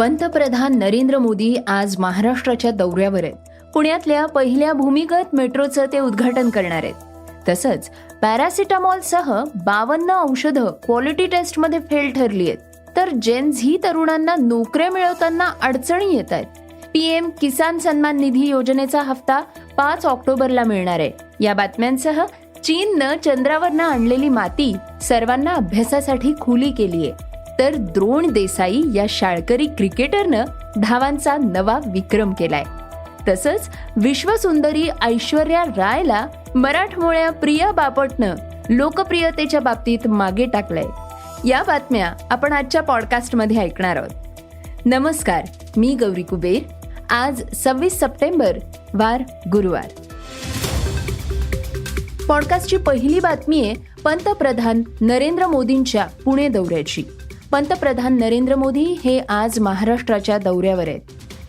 पंतप्रधान नरेंद्र मोदी आज महाराष्ट्राच्या दौऱ्यावर आहेत. पुण्यातल्या पहिल्या भूमिगत मेट्रोचं ते उद्घाटन करणार आहेत. तसंच पॅरासिटामॉलसह बावन्न औषधं क्वालिटी टेस्टमध्ये फेल ठरली आहेत. तर जेन झी तरुणांना नोकऱ्या मिळवताना अडचणी येत आहेत. पीएम किसान सन्मान निधी योजनेचा हप्ता पाच ऑक्टोबरला मिळणार आहे. या बातम्यांसह चीननं चंद्रावरनं आणलेली माती सर्वांना अभ्यासासाठी खुली केली आहे तर द्रोण देसाई या शाळकरी क्रिकेटरनं धावांचा नवा विक्रम केलाय. तसंच विश्वसुंदरी ऐश्वर्या रायला मराठमोळ्या प्रिया बापटनं लोकप्रियतेच्या बाबतीत मागे टाकलंय. या बातम्या आपण आजच्या पॉडकास्टमध्ये ऐकणार आहोत. नमस्कार मी गौरी कुबेर. आज सव्वीस सप्टेंबर वार गुरुवार. पॉडकास्टची पहिली बातमी आहे पंतप्रधान नरेंद्र मोदींच्या पुणे दौऱ्याची. पंतप्रधान नरेंद्र मोदी हे आज महाराष्ट्राच्या दौऱ्यावर आहेत.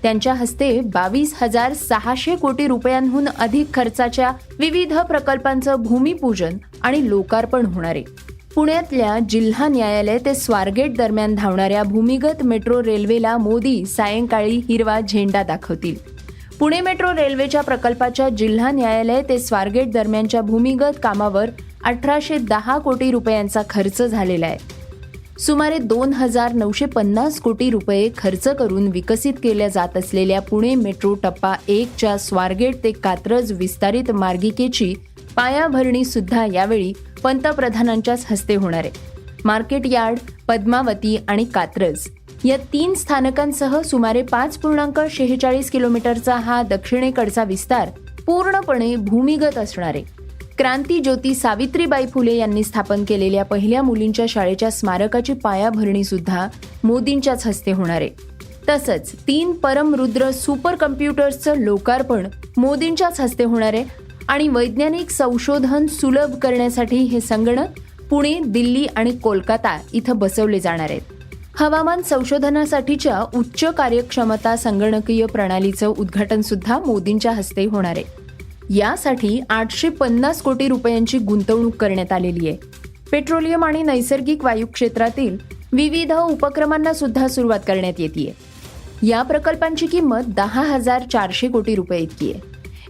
त्यांच्या हस्ते बावीस हजार सहाशे कोटी रुपयांहून अधिक खर्चाच्या विविध प्रकल्पांचं भूमिपूजन आणि लोकार्पण होणार आहे. पुण्यातल्या जिल्हा न्यायालय ते स्वारगेट दरम्यान धावणाऱ्या भूमिगत मेट्रो रेल्वेला मोदी सायंकाळी हिरवा झेंडा दाखवतील. पुणे मेट्रो रेल्वेच्या प्रकल्पाच्या जिल्हा न्यायालय ते स्वारगेट दरम्यानच्या भूमिगत कामावर अठराशे दहा कोटी रुपयांचा खर्च झालेला आहे. सुमारे दोन हजार नऊशे पन्नास कोटी रुपये खर्च करून विकसित केल्या जात असलेल्या पुणे मेट्रो टप्पा एकच्या स्वारगेट ते कात्रज विस्तारित मार्गिकेची पायाभरणी सुद्धा यावेळी पंतप्रधानांच्याच हस्ते होणार आहे. मार्केट यार्ड पद्मावती आणि कात्रज या तीन स्थानकांसह सुमारे पाच पूर्णांक शेहेचाळीस किलोमीटरचा हा दक्षिणेकडचा विस्तार पूर्णपणे भूमिगत असणार आहे. क्रांती ज्योती सावित्रीबाई फुले यांनी स्थापन केलेल्या पहिल्या मुलींच्या शाळेच्या स्मारकाची पायाभरणी सुद्धा मोदींच्याच हस्ते होणार आहे. तसंच तीन परमरुद्र सुपर कम्प्युटर्सचं लोकार्पण मोदींच्याच हस्ते होणार आहे आणि वैज्ञानिक संशोधन सुलभ करण्यासाठी हे संगणक पुणे दिल्ली आणि कोलकाता इथं बसवले जाणार आहेत. हवामान संशोधनासाठीच्या उच्च कार्यक्षमता संगणकीय प्रणालीचं उद्घाटन सुद्धा मोदींच्या हस्ते होणार आहे. यासाठी आठशे पन्नास कोटी रुपयांची गुंतवणूक करण्यात आलेली आहे. पेट्रोलियम आणि नैसर्गिक वायू क्षेत्रातील विविध उपक्रमांना सुद्धा सुरुवात करण्यात येते. या प्रकल्पांची किंमत दहा हजार चारशे कोटी रुपये इतकी आहे.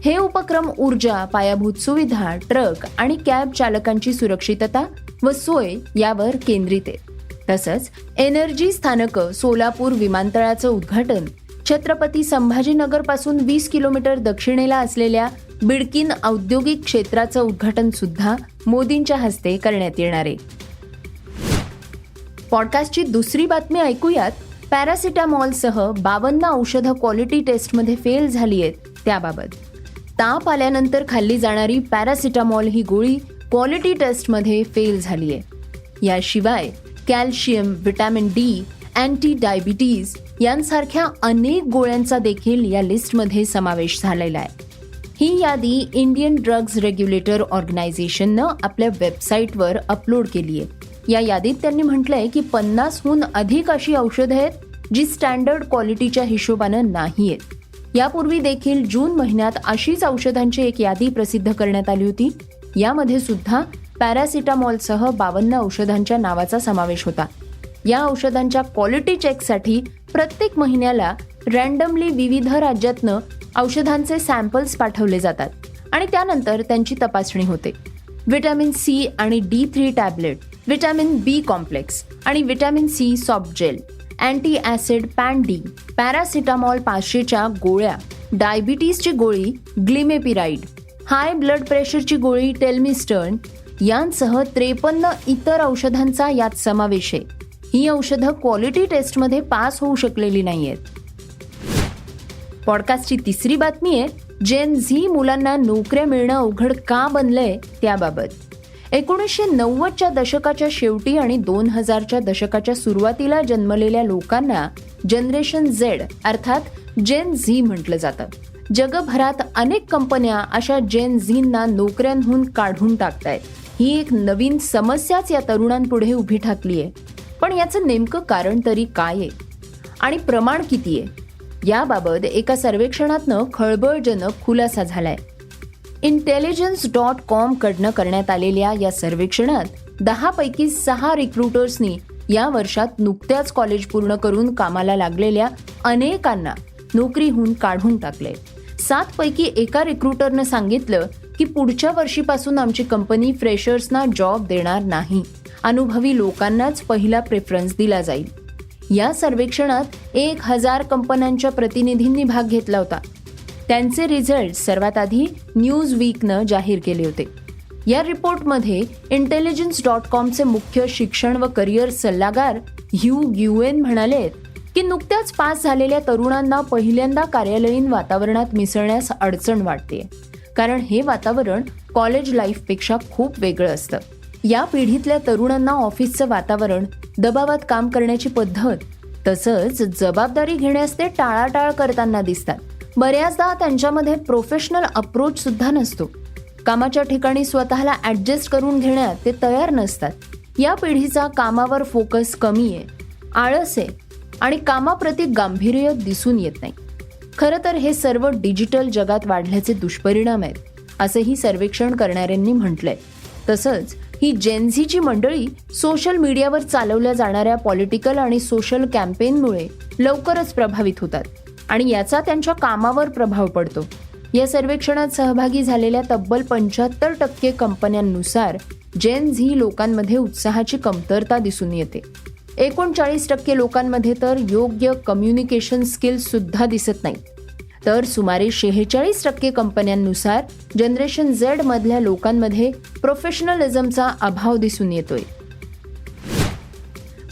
हे उपक्रम ऊर्जा पायाभूत सुविधा ट्रक आणि कॅब चालकांची सुरक्षितता व सोय यावर केंद्रित आहे. तसंच एनर्जी स्थानकं सोलापूर विमानतळाचं उद्घाटन छत्रपती संभाजीनगरपासून वीस किलोमीटर दक्षिणेला असलेल्या बिडकीन औद्योगिक क्षेत्राचं उद्घाटन सुद्धा मोदींच्या हस्ते करण्यात येणार आहे. पॉडकास्टची दुसरी बातमी ऐकूयात. पॅरासिटामॉलसह बावन्न औषधं क्वालिटी टेस्टमध्ये फेल झाली आहेत त्याबाबत. ताप आल्यानंतर खाल्ली जाणारी पॅरासिटामॉल ही गोळी क्वालिटी टेस्टमध्ये फेल झाली आहे. याशिवाय calcium vitamin D anti diabetes यांसारख्या अनेक गोळ्यांचा देखील या लिस्टमध्ये समावेश झालेला आहे. ही यादी इंडियन ड्रग्ज रेग्युलेटर ऑर्गनायझेशननं आपल्या वेबसाईटवर अपलोड केली आहे. या यादीत त्यांनी म्हटलंय की पन्नासहून अधिक अशी औषधं आहेत जी स्टँडर्ड क्वालिटीच्या हिशोबानं नाही आहेत. यापूर्वी देखील जून महिन्यात अशीच औषधांची एक यादी प्रसिद्ध करण्यात आली होती. यामध्ये सुद्धा पॅरासिटामॉलसह बावन्न औषधांच्या नावाचा समावेश होता. या औषधांच्या क्वालिटी चेकसाठी प्रत्येक महिन्याला रँडमली विविध राज्यातनं औषधांचे सॅम्पल्स पाठवले जातात आणि त्यानंतर त्यांची तपासणी होते. व्हिटॅमिन सी आणि D three tablet vitamin B complex आणि vitamin C soft gel anti acid Pan D paracetamol पाचशेच्या गोळ्या डायबिटीसची गोळी ग्लिमेपिराईड हाय ब्लड प्रेशरची गोळी टेल्मिस्टर्न यांसह त्रेपन्न इतर औषधांचा यात समावेश आहे. ही औषधं क्वालिटी टेस्टमध्ये पास होऊ शकलेली नाही आहेत पॉडकास्टची तिसरी बातमी आहे जेन झी मुलांना नोकऱ्या मिळणं अवघड का बनलंय त्याबाबत. एकोणीसशे नव्वदच्या दशकाच्या शेवटी आणि दोन हजारच्या दशकाच्या सुरुवातीला जन्मलेल्या लोकांना जनरेशन झेड अर्थात जेन झी म्हटलं जातं. जगभरात अनेक कंपन्या अशा जेन झींना नोकऱ्यांहून काढून टाकतायत. ही एक नवीन समस्याच या तरुणांपुढे उभी ठाकली आहे पण याचं नेमकं कारण तरी काय आहे? आणि प्रमाण किती आहे याबाबत एका सर्वेक्षणातनं खळबळजनक खुलासा झालाय. इंटेलिजन्स डॉट कॉम कडनं करण्यात आलेल्या या सर्वेक्षणात दहा पैकी सहा रिक्रुटर्सनी या वर्षात नुकत्याच कॉलेज पूर्ण करून कामाला लागलेल्या अनेकांना नोकरीहून काढून टाकले सात पैकी एका रिक्रुटरनं सांगितलं की पुढच्या वर्षीपासून आमची कंपनी फ्रेशर्सना जॉब देणार नाही. अनुभवी लोकांनाच पहिला प्रेफरन्स दिला जाईल. या सर्वेक्षणात एक हजार कंपन्यांच्या प्रतिनिधींनी भाग घेतला होता. त्यांचे रिझल्ट सर्वात आधी न्यूज वीकनं जाहीर केले होते. या रिपोर्टमध्ये इंटेलिजन्स डॉट कॉमचे मुख्य शिक्षण व करिअर सल्लागार ह्यू ग्युएन म्हणाले की नुकत्याच पास झालेल्या तरुणांना पहिल्यांदा कार्यालयीन वातावरणात मिसळण्यास अडचण वाटते. कारण हे वातावरण कॉलेज लाईफपेक्षा खूप वेगळं असतं. या पिढीतल्या तरुणांना ऑफिसचं वातावरण दबावात काम करण्याची पद्धत तसंच जबाबदारी घेण्यास ते टाळाटाळ करताना दिसतात. बऱ्याचदा त्यांच्यामध्ये प्रोफेशनल अप्रोच सुद्धा नसतो. कामाच्या ठिकाणी स्वतःला ऍडजस्ट करून घेण्यात ते तयार नसतात. या पिढीचा कामावर फोकस कमी आहे आळस आहे आणि कामाप्रती गांभीर्य दिसून येत नाही. खरं तर हे सर्व डिजिटल जगात वाढल्याचे दुष्परिणाम आहेत असंही सर्वेक्षण करणाऱ्यांनी म्हटलंय. तसंच ही जेन्झीची मंडळी सोशल मीडियावर चालवल्या जाणाऱ्या पॉलिटिकल आणि सोशल कॅम्पेनमुळे लवकरच प्रभावित होतात. आणि याचा त्यांच्या कामावर प्रभाव पडतो. या सर्वेक्षणात सहभागी झालेल्या तब्बल पंच्याहत्तर टक्के कंपन्यांनुसार जेन झी लोकांमध्ये उत्साहाची कमतरता दिसून येते. एकोणचाळीस टक्के लोकांमध्ये तर योग्य कम्युनिकेशन स्किल्स सुद्धा दिसत नाही तर सुमारे शेहेचाळीस टक्के कंपन्यांनुसार जनरेशन झेड मधल्या लोकांमध्ये प्रोफेशनलिझमचा अभाव दिसून येतोय.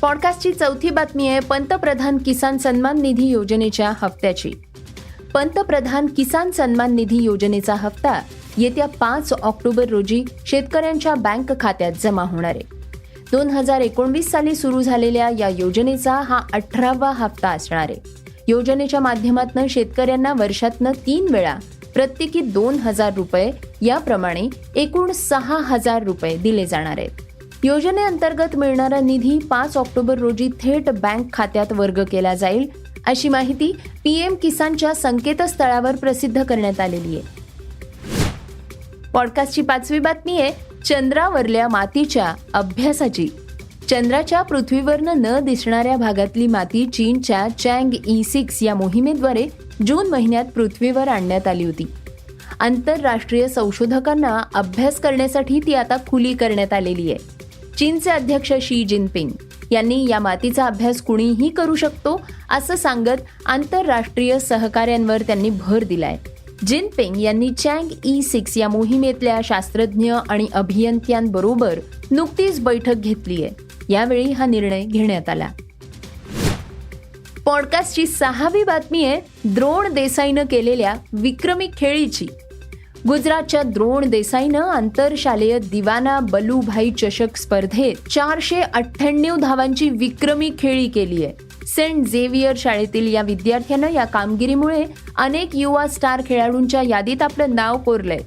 पॉडकास्टची चौथी बातमी आहे पंतप्रधान किसान सन्मान निधी योजनेच्या हप्त्याची. पंतप्रधान किसान सन्मान निधी योजनेचा हप्ता येत्या पाच ऑक्टोबर रोजी शेतकऱ्यांच्या बँक खात्यात जमा होणार आहे. दोन हजार एकोणवीस साली सुरू झालेल्या या योजनेचा हा अठरावा हप्ता असणार आहे. योजनेच्या माध्यमातून शेतकऱ्यांना वर्षातनं तीन वेळा प्रत्येकी दोन हजार रुपये याप्रमाणे एकूण सहा हजार रुपये दिले जाणार आहेत. योजनेअंतर्गत मिळणारा निधी पाच ऑक्टोबर रोजी थेट बँक खात्यात वर्ग केला जाईल अशी माहिती पीएम किसानच्या संकेतस्थळावर प्रसिद्ध करण्यात आलेली आहे. पॉडकास्टची पाचवी बातमी आहे चंद्रावरल्या मातीच्या अभ्यासाची. चंद्राच्या पृथ्वीवरनं न दिसणाऱ्या भागातली माती चीनच्या चँग ई सिक्स या मोहिमेद्वारे जून महिन्यात पृथ्वीवर आणण्यात आली होती. आंतरराष्ट्रीय संशोधकांना अभ्यास करण्यासाठी ती आता खुली करण्यात आलेली आहे. चीनचे अध्यक्ष शी जिनपिंग यांनी या मातीचा अभ्यास कुणीही करू शकतो असं सांगत आंतरराष्ट्रीय सहकार्यांवर त्यांनी भर दिलाय. जिनपिंग यांनी चँग ई सिक्स या मोहिमेतल्या शास्त्रज्ञ आणि अभियंत्यांबरोबर नुकतीच बैठक घेतली आहे. यावेळी हा निर्णय घेण्यात आला. पॉडकास्टची सहावी बातमी आहे द्रोण देसाईनं केलेल्या विक्रमी खेळीची. गुजरातच्या द्रोण देसाईनं आंतरशालेय दिवाना बलूभाई चषक स्पर्धेत चारशे अठ्ठ्याण्णव धावांची विक्रमी खेळी केली आहे. सेंट झेवियर शाळेतील या विद्यार्थ्यानं या कामगिरीमुळे अनेक युवा स्टार खेळाडूंच्या यादीत आपलं नाव कोरलंय.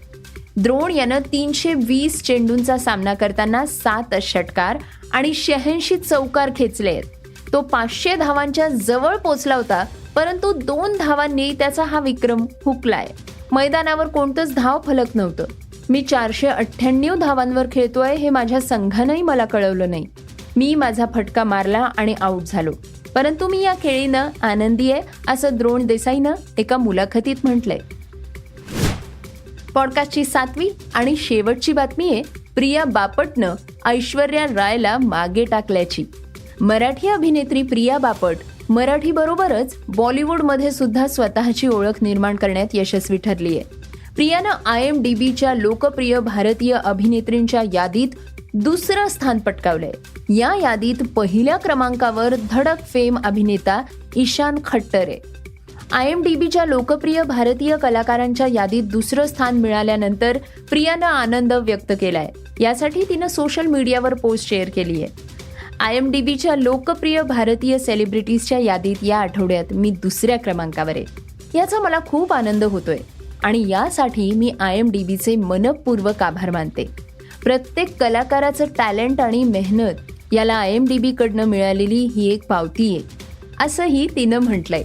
द्रोण यानं तीनशे वीस चेंडूंचा सामना करताना सात षटकार आणि शहाऐंशी चौकार खेचले. आहेत तो पाचशे धावांच्या जवळ पोचला होता परंतु दोन धावांनी त्याचा हा विक्रम हुकलाय. मैदानावर कोणतंच धाव फलक नव्हतं. मी चारशे अठ्ठ्याण्णव धावांवर खेळतोय हे माझ्या संघानंही मला कळवलं नाही. मी माझा फटका मारला आणि आऊट झालो. परंतु मी या खेळीनं आनंदी आहे असं द्रोण देसाईनं एका मुलाखतीत म्हटलंय. पॉडकास्टची सातवी आणि शेवटची बातमी आहे प्रिया बापटनं ऐश्वर्या रायला मागे टाकल्याची. मराठी अभिनेत्री प्रिया बापट मराठी बरोबरच बॉलिवूडमध्ये सुद्धा स्वतःची ओळख निर्माण करण्यात यशस्वी ठरली आहे प्रियानं आय एम डी बीच्या लोकप्रिय भारतीय अभिनेत्रींच्या यादीत दुसरं स्थान पटकावलंय. या यादीत पहिल्या क्रमांकावर धडक फेम अभिनेता ईशान खट्टर. आहे आय एम डी बीच्या लोकप्रिय भारतीय कलाकारांच्या यादीत दुसरं स्थान मिळाल्यानंतर प्रियानं आनंद व्यक्त केलाय. यासाठी तिनं सोशल मीडियावर पोस्ट शेअर केली आहे. आय एम डी बीच्या लोकप्रिय भारतीय सेलिब्रिटीजच्या यादीत या आठवड्यात मी दुसऱ्या क्रमांकावर आहे. याचा मला खूप आनंद होतोय आणि यासाठी मी आय एम डी बीचे मनपूर्वक आभार मानते. प्रत्येक कलाकाराचं टॅलेंट आणि मेहनत याला आय एम डी बीकडनं मिळालेली ही एक पावती आहे असंही तिनं म्हटलंय.